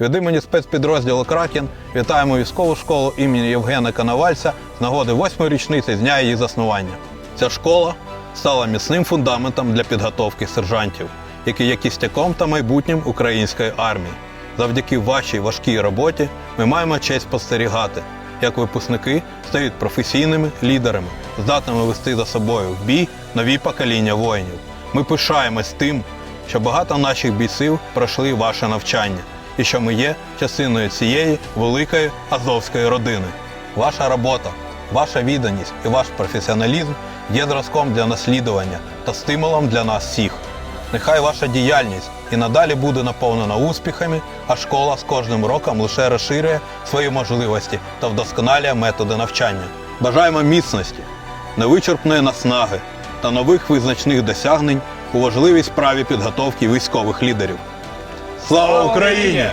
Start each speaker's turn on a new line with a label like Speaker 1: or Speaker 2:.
Speaker 1: Від імені спецпідрозділу Кракен вітаємо військову школу імені Євгена Коновальця з нагоди восьмої річниці з дня її заснування. Ця школа стала міцним фундаментом для підготовки сержантів, які є кістяком та майбутнім української армії. Завдяки вашій важкій роботі ми маємо честь спостерігати, як випускники стають професійними лідерами, здатними вести за собою в бій нові покоління воїнів. Ми пишаємось тим, що багато наших бійців пройшли ваше навчання і що ми є частиною цієї великої азовської родини. Ваша робота, ваша відданість і ваш професіоналізм є зразком для наслідування та стимулом для нас всіх. Нехай ваша діяльність і надалі буде наповнена успіхами, а школа з кожним роком лише розширює свої можливості та вдосконалює методи навчання. Бажаємо міцності, невичерпної наснаги та нових визначних досягнень у важливій справі підготовки військових лідерів. Слава Україні!